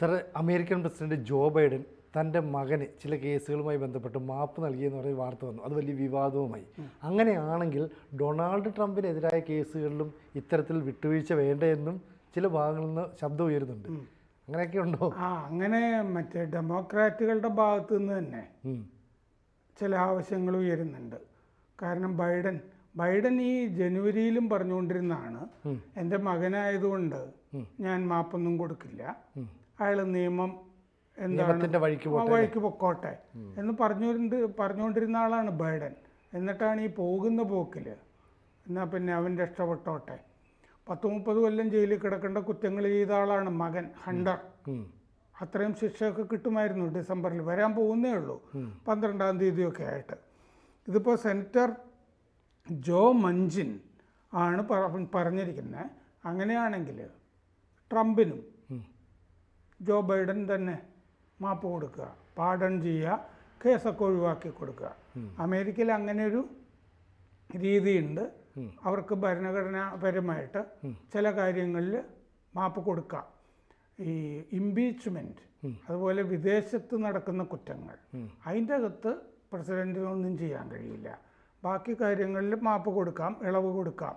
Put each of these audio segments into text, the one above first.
Sir American president Joe Biden തന്റെ മകന് ചില കേസുകളുമായി ബന്ധപ്പെട്ട് മാപ്പ് നൽകിയെന്ന് പറയുന്ന വാർത്ത വന്നു. അത് വലിയ വിവാദവുമായി. അങ്ങനെയാണെങ്കിൽ ഡൊണാൾഡ് ട്രംപിനെതിരായ കേസുകളിലും ഇത്തരത്തിൽ വിട്ടുവീഴ്ച വേണ്ടതെന്നും ചില ഭാഗങ്ങളിൽ നിന്ന് ശബ്ദം ഉയരുന്നുണ്ട്. അങ്ങനെയൊക്കെ ഉണ്ടോ? ആ അങ്ങനെ മറ്റേ ഡെമോക്രാറ്റുകളുടെ ഭാഗത്തു നിന്ന് തന്നെ ചില ആവശ്യങ്ങൾ ഉയരുന്നുണ്ട്. കാരണം ബൈഡൻ ബൈഡൻ ഈ ജനുവരിയിലും പറഞ്ഞുകൊണ്ടിരുന്നതാണ് എന്റെ മകനായതുകൊണ്ട് ഞാൻ മാപ്പൊന്നും കൊടുക്കില്ല. അയാൾ നിയമം എന്താണ്? വഴിക്ക് പൊക്കോട്ടെ. എന്ന് പറഞ്ഞുകൊണ്ട് പറഞ്ഞുകൊണ്ടിരുന്ന ആളാണ് ബൈഡൻ. എന്നിട്ടാണ് ഈ പോകുന്ന പോക്കിൽ എന്നാൽ പിന്നെ അവൻ രക്ഷപ്പെട്ടോട്ടെ. പത്ത് മുപ്പത് കൊല്ലം ജയിലിൽ കിടക്കേണ്ട കുറ്റങ്ങൾ ചെയ്ത ആളാണ് മകൻ ഹണ്ടർ. അത്രയും ശിക്ഷയൊക്കെ കിട്ടുമായിരുന്നു ഡിസംബറിൽ. വരാൻ പോകുന്നേ ഉള്ളൂ. പന്ത്രണ്ടാം തീയതിയൊക്കെ ആയിട്ട്. ഇതിപ്പോൾ സെനറ്റർ ജോ മഞ്ചിൻ ആണ് പറ- പറഞ്ഞിരിക്കുന്നത് അങ്ങനെയാണെങ്കിൽ ട്രംപിനും ജോ ബൈഡൻ തന്നെ മാപ്പ് കൊടുക്കുക. പാഡൺ ചെയ്യുക കേസൊക്കെ ഒഴിവാക്കി കൊടുക്കുക. അമേരിക്കയിൽ അങ്ങനെ ഒരു രീതിയുണ്ട് അവർക്ക് ഭരണഘടനാപരമായിട്ട് ചില കാര്യങ്ങളിൽ മാപ്പ് കൊടുക്കാം. ഈ ഇംപീച്ച്മെന്റ് അതുപോലെ വിദേശത്ത് നടക്കുന്ന കുറ്റങ്ങൾ അതിന്റെ അകത്ത് പ്രസിഡന്റിനൊന്നും ചെയ്യാൻ കഴിയില്ല. ബാക്കി കാര്യങ്ങളിൽ മാപ്പ് കൊടുക്കാം ഇളവ് കൊടുക്കാം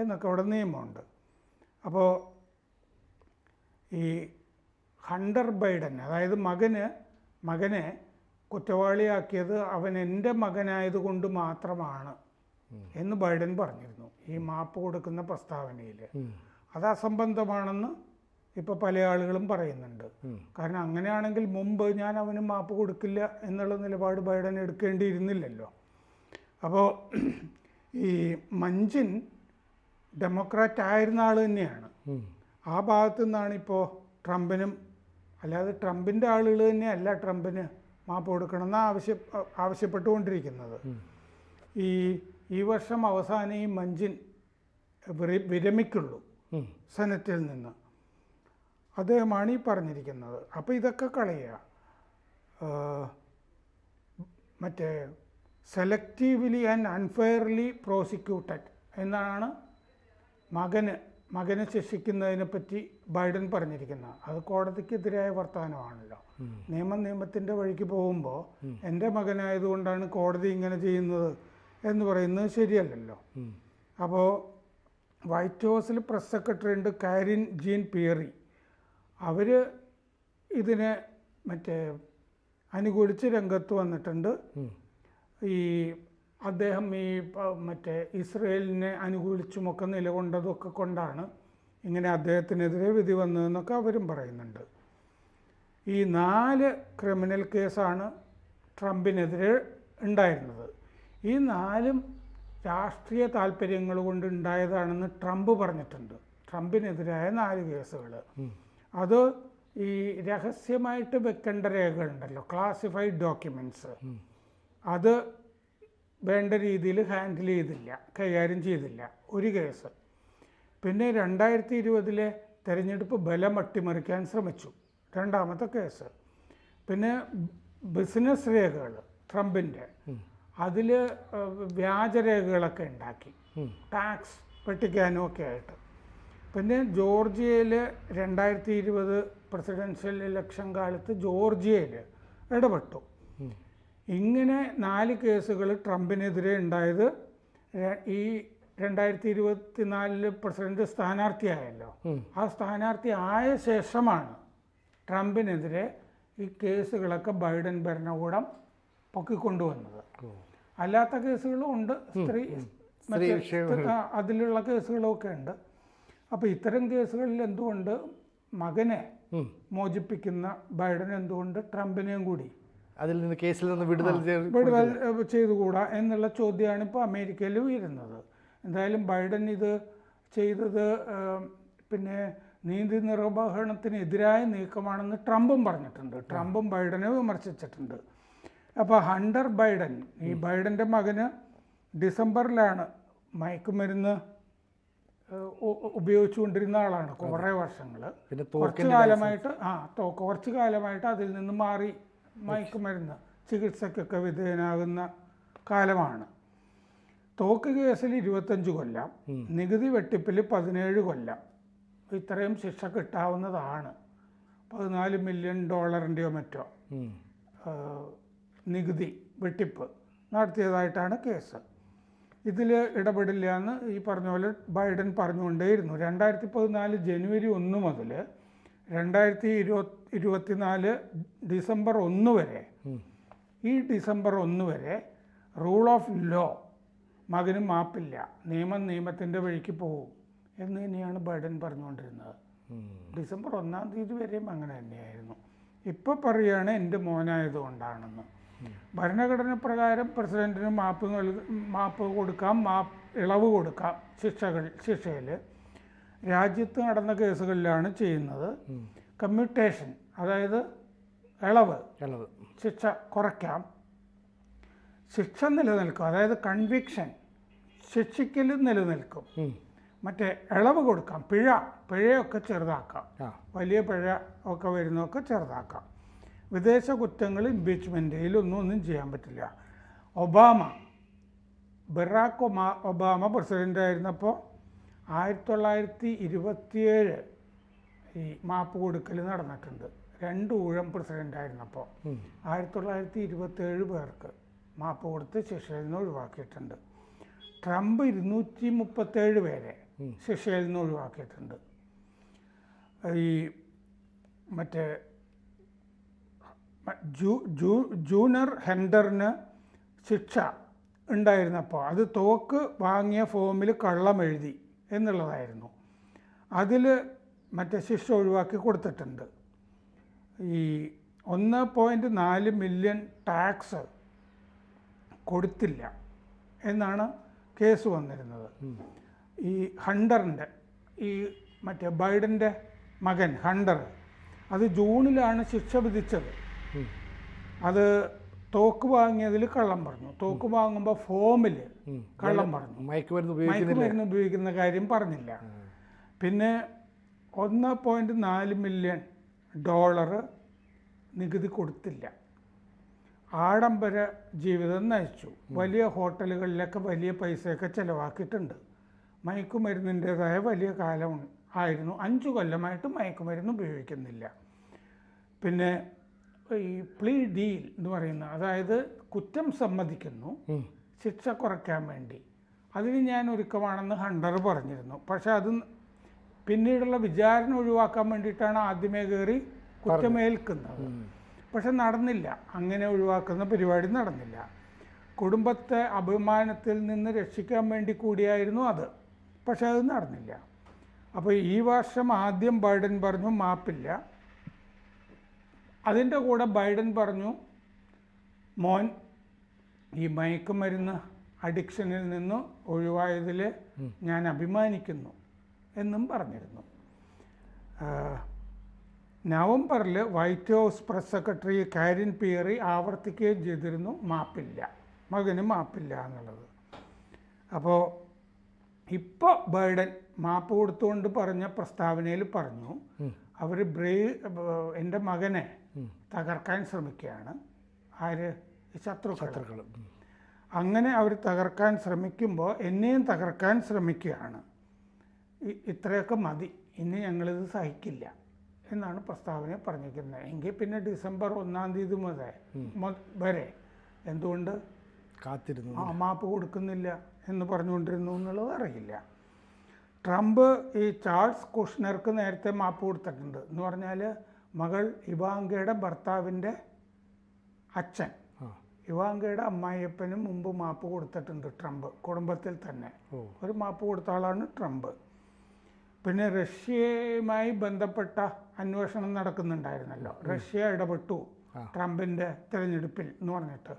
എന്നൊക്കെ അവിടെ നിയമമുണ്ട്. അപ്പോൾ ഈ ഹണ്ടർ ബൈഡൻ അതായത് മകന് മകനെ കുറ്റവാളിയാക്കിയത് അവൻ എന്റെ മകനായതുകൊണ്ട് മാത്രമാണ് എന്ന് ബൈഡൻ പറഞ്ഞിരുന്നു ഈ മാപ്പ് കൊടുക്കുന്ന പ്രസ്താവനയിൽ അത് അസംബന്ധമാണെന്ന് ഇപ്പോൾ പല ആളുകളും പറയുന്നുണ്ട്. കാരണം അങ്ങനെയാണെങ്കിൽ മുമ്പ് ഞാൻ അവന് മാപ്പ് കൊടുക്കില്ല എന്നുള്ള നിലപാട് ബൈഡൻ എടുക്കേണ്ടിയിരുന്നില്ലല്ലോ. അപ്പോൾ ഈ മഞ്ചിൻ ഡെമോക്രാറ്റ് ആയിരുന്ന ആൾ തന്നെയാണ്. ആ ഭാഗത്തു നിന്നാണ് ഇപ്പോൾ ട്രംപിനും അല്ലാതെ ട്രംപിന്റെ ആളുകൾ തന്നെയല്ല ട്രംപിന് മാപ്പ് കൊടുക്കണമെന്ന് ആവശ്യ ആവശ്യപ്പെട്ടുകൊണ്ടിരിക്കുന്നത്. ഈ ഈ വർഷം അവസാനം ഈ മഞ്ചിൻ വിര- വിരമിക്കുള്ളൂ സെനറ്റിൽ നിന്ന്. അദ്ദേഹമാണ് ഈ പറഞ്ഞിരിക്കുന്നത്. അപ്പോൾ ഇതൊക്കെ കളയുക. മറ്റേ സെലക്റ്റീവ്ലി ആൻഡ് അൺഫെയർലി പ്രോസിക്യൂട്ടഡ് എന്നാണ് മകന് മകനെ ശിക്ഷിക്കുന്നതിനെ പറ്റി ബൈഡൻ പറഞ്ഞിരിക്കുന്നത് അത് കോടതിക്കെതിരായ വർത്തമാനമാണല്ലോ. നിയമം നിയമത്തിന്റെ വഴിക്ക് പോകുമ്പോൾ എന്റെ മകനായതുകൊണ്ടാണ് കോടതി ഇങ്ങനെ ചെയ്യുന്നത് എന്ന് പറയുന്നത് ശരിയല്ലല്ലോ. അപ്പോൾ വൈറ്റ് ഹൗസിൽ പ്രസ് സെക്രട്ടറി ഉണ്ട് കാരിൻ ജീൻ പിയറി. അവർ ഇതിനെ മറ്റേ അനുകൂലിച്ച് രംഗത്ത് വന്നിട്ടുണ്ട്. ഈ അദ്ദേഹം ഈ മറ്റേ ഇസ്രയേലിനെ അനുകൂലിച്ചുമൊക്കെ നിലകൊണ്ടതൊക്കെ കൊണ്ടാണ് ഇങ്ങനെ അദ്ദേഹത്തിനെതിരെ വിധി വന്നതെന്നൊക്കെ അവരും പറയുന്നുണ്ട്. ഈ നാല് ക്രിമിനൽ കേസാണ് ട്രംപിനെതിരെ ഉണ്ടായിരുന്നത്. ഈ നാലും രാഷ്ട്രീയ താല്പര്യങ്ങൾ കൊണ്ട് ഉണ്ടായതാണെന്ന് ട്രംപ് പറഞ്ഞിട്ടുണ്ട്. ട്രംപിനെതിരായ നാല് കേസുകൾ അത് ഈ രഹസ്യമായിട്ട് വെക്കേണ്ട രേഖകളുണ്ടല്ലോ ക്ലാസിഫൈഡ് ഡോക്യുമെന്റ്സ് അത് വേണ്ട രീതിയിൽ ഹാൻഡിൽ ചെയ്തില്ല കൈകാര്യം ചെയ്തില്ല. ഒരു കേസ്. പിന്നെ രണ്ടായിരത്തി ഇരുപതിലെ തെരഞ്ഞെടുപ്പ് ബലം അട്ടിമറിക്കാൻ ശ്രമിച്ചു. രണ്ടാമത്തെ കേസ്. പിന്നെ ബിസിനസ് രേഖകൾ ട്രംപിന്റെ. അതിൽ വ്യാജരേഖകളൊക്കെ ഉണ്ടാക്കി. ടാക്സ് വെട്ടിക്കാനും ഒക്കെ ആയിട്ട്. പിന്നെ ജോർജിയയിൽ രണ്ടായിരത്തി ഇരുപത് പ്രസിഡൻഷ്യൽ ഇലക്ഷൻ കാലത്ത് ജോർജിയയിൽ ഇടപെട്ടു. ഇങ്ങനെ നാല് കേസുകൾ ട്രംപിനെതിരെ ഉണ്ടായത് ഈ രണ്ടായിരത്തി ഇരുപത്തി നാലിൽ പ്രസിഡന്റ് സ്ഥാനാർത്ഥിയായല്ലോ. ആ സ്ഥാനാർത്ഥി ആയ ശേഷമാണ് ട്രംപിനെതിരെ ഈ കേസുകളൊക്കെ ബൈഡൻ ഭരണകൂടം പൊക്കിക്കൊണ്ടുവന്നത്. അല്ലാത്ത കേസുകളും ഉണ്ട്. സ്ത്രീ. അതിലുള്ള കേസുകളൊക്കെ ഉണ്ട്. അപ്പോൾ ഇത്തരം കേസുകളിൽ എന്തുകൊണ്ട് മകനെ. മോചിപ്പിക്കുന്ന ബൈഡൻ എന്തുകൊണ്ട് ട്രംപിനെയും കൂടി? അതിൽ നിന്ന് കേസിൽ നിന്ന് വിടുതൽ വിടുതൽ ചെയ്തുകൂടാ എന്നുള്ള ചോദ്യമാണ് ഇപ്പോൾ അമേരിക്കയിൽ ഉയരുന്നത്. എന്തായാലും ബൈഡൻ ഇത് ചെയ്തത് പിന്നെ നീതി നിർവഹണത്തിനെതിരായ നീക്കമാണെന്ന് ട്രംപും പറഞ്ഞിട്ടുണ്ട്. ട്രംപും ബൈഡനെ വിമർശിച്ചിട്ടുണ്ട്. അപ്പോൾ ഹണ്ടർ ബൈഡൻ ഈ ബൈഡന്റെ മകന് ഡിസംബറിലാണ് മയക്കുമരുന്ന് ഉപയോഗിച്ചുകൊണ്ടിരുന്ന ആളാണ് കുറേ വർഷങ്ങൾ കുറച്ച് കാലമായിട്ട് ആ കുറച്ച് കാലമായിട്ട് അതിൽ നിന്ന് മാറി. മയക്കുമരുന്ന് ചികിത്സയ്ക്കൊക്കെ വിധേയനാകുന്ന കാലമാണ്. തോക്ക് കേസിൽ ഇരുപത്തഞ്ച് കൊല്ലം നികുതി വെട്ടിപ്പിൽ പതിനേഴ് കൊല്ലം. ഇത്രയും ശിക്ഷ കിട്ടാവുന്നതാണ്. പതിനാല് മില്യൺ ഡോളറിന്റെയോ മറ്റോ. നികുതി വെട്ടിപ്പ് നടത്തിയതായിട്ടാണ് കേസ്. ഇതിൽ ഇടപെടില്ല എന്ന് ഈ പറഞ്ഞ പോലെ ബൈഡൻ പറഞ്ഞുകൊണ്ടേയിരുന്നു. രണ്ടായിരത്തി പതിനാല് ജനുവരി ഒന്ന് മുതൽ രണ്ടായിരത്തി ഇരുപത്തി ഇരുപത്തിനാല് ഡിസംബർ ഒന്ന് വരെ ഈ ഡിസംബർ ഒന്ന് വരെ റൂൾ ഓഫ് ലോ മകനും മാപ്പില്ല നിയമം നിയമത്തിന്റെ വഴിക്ക് പോകും എന്ന് തന്നെയാണ് ബൈഡൻ പറഞ്ഞുകൊണ്ടിരുന്നത്. ഡിസംബർ ഒന്നാം തീയതി വരെയും അങ്ങനെ തന്നെയായിരുന്നു. ഇപ്പോൾ പറയുകയാണ് എന്റെ മോനായതുകൊണ്ടാണെന്ന് ഭരണഘടന പ്രകാരം പ്രസിഡന്റിന് മാപ്പ് നൽക മാപ്പ് കൊടുക്കാം മാപ്പ് ഇളവ് കൊടുക്കാം ശിക്ഷകൾ ശിക്ഷയിൽ. രാജ്യത്ത് നടന്ന കേസുകളിലാണ് ചെയ്യുന്നത്. കമ്മ്യൂട്ടേഷൻ അതായത് ഇളവ് ഇളവ്. ശിക്ഷ കുറയ്ക്കാം. ശിക്ഷ നിലനിൽക്കും അതായത് കൺവിക്ഷൻ ശിക്ഷിക്കൽ നിലനിൽക്കും. മറ്റേ ഇളവ് കൊടുക്കാം പിഴ പിഴയൊക്കെ ചെറുതാക്കാം. വലിയ പിഴ ഒക്കെ വരുന്നതൊക്കെ ചെറുതാക്കാം. വിദേശ കുറ്റങ്ങൾ ഇംപീച്ച്മെന്റിൽ ഒന്നും ഒന്നും ചെയ്യാൻ പറ്റില്ല. ഒബാമ ബറാക്ക് ഒബാമ പ്രസിഡന്റ് ആയിരുന്നപ്പോൾ ആയിരത്തി തൊള്ളായിരത്തി ഇരുപത്തിയേഴ് ഈ മാപ്പ് കൊടുക്കൽ നടന്നിട്ടുണ്ട്. രണ്ട് ഊഴം പ്രസിഡന്റ് ആയിരുന്നപ്പോൾ. ആയിരത്തി തൊള്ളായിരത്തി ഇരുപത്തേഴ് പേർക്ക് മാപ്പ് കൊടുത്ത് ശിക്ഷയിൽ നിന്ന് ഒഴിവാക്കിയിട്ടുണ്ട്. ട്രംപ് ഇരുന്നൂറ്റി മുപ്പത്തേഴ് പേരെ ശിക്ഷയിൽ നിന്ന് ഒഴിവാക്കിയിട്ടുണ്ട്. ഈ മറ്റേ ജൂ ജൂ ജൂനർ ഹെൻഡറിന് ശിക്ഷ ഉണ്ടായിരുന്നപ്പോൾ അത് തോക്ക് വാങ്ങിയ ഫോമിൽ കള്ളം എഴുതി എന്നുള്ളതായിരുന്നു. അതിൽ മറ്റേ ശിക്ഷ ഒഴിവാക്കി കൊടുത്തിട്ടുണ്ട്. ഈ ഒന്ന് പോയിന്റ് നാല് മില്യൺ ടാക്സ് കൊടുത്തില്ല എന്നാണ് കേസ് വന്നിരുന്നത്. ഈ ഹണ്ടറിന്റെ ഈ മറ്റേ ബൈഡന്റെ മകൻ ഹണ്ടർ അത് ജൂണിലാണ് ശിക്ഷ വിധിച്ചത്. അത് തോക്ക് വാങ്ങിയതിൽ കള്ളം പറഞ്ഞു. തോക്ക് വാങ്ങുമ്പോൾ ഫോമിൽ കള്ളം പറഞ്ഞു. മയക്കുമരുന്ന് ഉപയോഗിക്കുന്ന കാര്യം പറഞ്ഞില്ല. പിന്നെ ഒന്ന് പോയിന്റ് നാല് മില്യൺ ഡോളർ നികുതി കൊടുത്തില്ല. ആഡംബര ജീവിതം നയിച്ചു. വലിയ ഹോട്ടലുകളിലൊക്കെ വലിയ പൈസയൊക്കെ ചിലവാക്കിയിട്ടുണ്ട്. മയക്കുമരുന്നിന്റെതായ വലിയ കാലം ആയിരുന്നു. അഞ്ചു കൊല്ലമായിട്ട് മയക്കുമരുന്ന് ഉപയോഗിക്കുന്നില്ല. പിന്നെ ഈ പ്ലീ ഡീൽ എന്ന് പറയുന്ന അതായത് കുറ്റം സമ്മതിക്കുന്നു ശിക്ഷ കുറയ്ക്കാൻ വേണ്ടി. അതിന് ഞാൻ ഒരുക്കമാണെന്ന് ഹണ്ടർ പറഞ്ഞിരുന്നു. പക്ഷെ അത് പിന്നീടുള്ള വിചാരണ ഒഴിവാക്കാൻ വേണ്ടിയിട്ടാണ് ആദ്യമേ കയറി കുറ്റമേൽക്കുന്നത്. പക്ഷെ നടന്നില്ല. അങ്ങനെ ഒഴിവാക്കുന്ന പരിപാടി നടന്നില്ല. കുടുംബത്തെ അഭിമാനത്തിൽ നിന്ന് രക്ഷിക്കാൻ വേണ്ടി കൂടിയായിരുന്നു അത്. പക്ഷെ അത് നടന്നില്ല. അപ്പോൾ ഈ വർഷം ആദ്യം ബൈഡൻ പറഞ്ഞു മാപ്പില്ല. അതിന്റെ കൂടെ ബൈഡൻ പറഞ്ഞു മോൻ ഈ മയക്കുമരുന്ന് അഡിക്ഷനിൽ നിന്ന് ഒഴിവായതിൽ ഞാൻ അഭിമാനിക്കുന്നു. എന്നും പറഞ്ഞിരുന്നു. നവംബറിൽ White House press secretary Karine Pierre ആവർത്തിക്കുകയും ചെയ്തിരുന്നു. മാപ്പില്ല. മകന് മാപ്പില്ല എന്നുള്ളത്. അപ്പോൾ ഇപ്പോൾ ബൈഡൻ മാപ്പ് കൊടുത്തുകൊണ്ട് പറഞ്ഞ പ്രസ്താവനയിൽ പറഞ്ഞു അവർ ബ്രേ എന്റെ മകനെ തകർക്കാൻ ശ്രമിക്കുകയാണ്. ആര്? ശത്രുക്കൾ ഉം. അങ്ങനെ അവർ തകർക്കാൻ ശ്രമിക്കുമ്പോൾ എന്നെയും തകർക്കാൻ ശ്രമിക്കുകയാണ്. ഇത്രയൊക്കെ മതി. ഇനി ഞങ്ങളിത് സഹിക്കില്ല എന്നാണ് പ്രസ്താവന പറഞ്ഞിരിക്കുന്നത്. എങ്കിൽ പിന്നെ ഡിസംബർ ഒന്നാം തീയതി മുതൽ വരെ എന്തുകൊണ്ട്? കാത്തിരുന്നു. ആ മാപ്പ് കൊടുക്കുന്നില്ല എന്ന് പറഞ്ഞുകൊണ്ടിരുന്നു എന്നുള്ളത് അറിയില്ല. ട്രംപ് ഈ ചാൾസ് കുഷ്ണർക്ക് നേരത്തെ മാപ്പ് കൊടുത്തിട്ടുണ്ട്. എന്ന് പറഞ്ഞാൽ മകൾ ഇവാങ്കയുടെ ഭർത്താവിന്റെ അച്ഛൻ. ഇവാങ്കയുടെ അമ്മായിയപ്പനും മുമ്പ് മാപ്പ് കൊടുത്തിട്ടുണ്ട് ട്രംപ് കുടുംബത്തിൽ തന്നെ. ഒരു മാപ്പ് കൊടുത്ത ആളാണ് ട്രംപ്. പിന്നെ റഷ്യയുമായി ബന്ധപ്പെട്ട അന്വേഷണം നടക്കുന്നുണ്ടായിരുന്നല്ലോ. റഷ്യ ഇടപെട്ടു ട്രംപിന്റെ തിരഞ്ഞെടുപ്പിൽ എന്ന് പറഞ്ഞിട്ട്.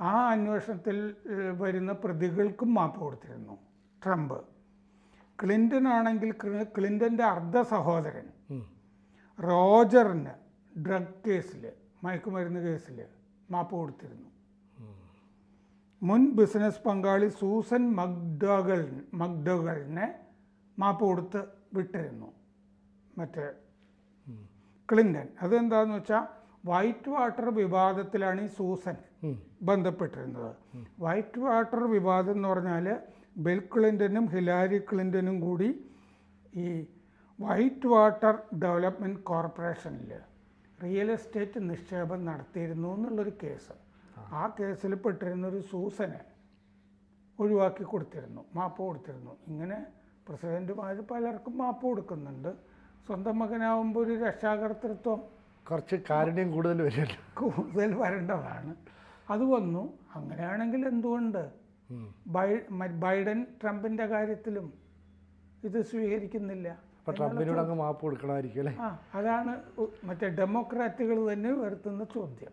ആ. അന്വേഷണത്തിൽ വരുന്ന പ്രതികൾക്കും മാപ്പ് കൊടുത്തിരുന്നു ട്രംപ്. ക്ലിന്റൺ ആണെങ്കിൽ ക്ലിന്റന്റെ ക്ലിന്റന്റെ അർദ്ധ സഹോദരൻ. റോജറിന് ഡ്രഗ് കേസിൽ മയക്കുമരുന്ന് കേസിൽ മാപ്പ് കൊടുത്തിരുന്നു. മുൻ ബിസിനസ് പങ്കാളി സൂസൻ മക്ഡോഗൽ മക്ഡോഗലിനെ മാപ്പ് കൊടുത്ത് വിട്ടിരുന്നു. മറ്റേ ക്ലിന്റൺ അതെന്താന്ന് വെച്ചാൽ വൈറ്റ് വാട്ടർ വിവാദത്തിലാണ് ഈ സൂസൻ ബന്ധപ്പെട്ടിരുന്നത്. വൈറ്റ് വാട്ടർ വിവാദം എന്ന് പറഞ്ഞാൽ ബിൽ ക്ലിന്റനും ഹിലാരി ക്ലിന്റനും കൂടി ഈ വൈറ്റ് വാട്ടർ ഡെവലപ്മെന്റ് കോർപ്പറേഷനിൽ റിയൽ എസ്റ്റേറ്റ് നിക്ഷേപം നടത്തിയിരുന്നു എന്നുള്ളൊരു കേസ്. ആ. കേസിൽ പെട്ടിരുന്നൊരു സൂസനെ ഒഴിവാക്കി കൊടുത്തിരുന്നു മാപ്പ് കൊടുത്തിരുന്നു. ഇങ്ങനെ പ്രസിഡന്റുമാർ പലർക്കും മാപ്പ് കൊടുക്കുന്നുണ്ട്. സ്വന്തം മകനാവുമ്പോൾ ഒരു രക്ഷാകർത്തൃത്വം കുറച്ച് കാരുണ്യം കൂടുതൽ വരുമല്ലോ കൂടുതൽ വരേണ്ടതാണ്. അത് വന്നു. അങ്ങനെയാണെങ്കിൽ എന്തുകൊണ്ട്? ബൈ ബൈഡൻ ട്രംപിന്റെ കാര്യത്തിലും ഇത് സ്വീകരിക്കുന്നില്ല. അപ്പോൾ ട്രംപിനോട് അങ്ങ് മാപ്പ് കൊടുക്കണമായിരിക്കും അല്ലേ? ആ അതാണ് മറ്റേ ഡെമോക്രാറ്റുകൾ തന്നെ ഉയർത്തുന്ന ചോദ്യം.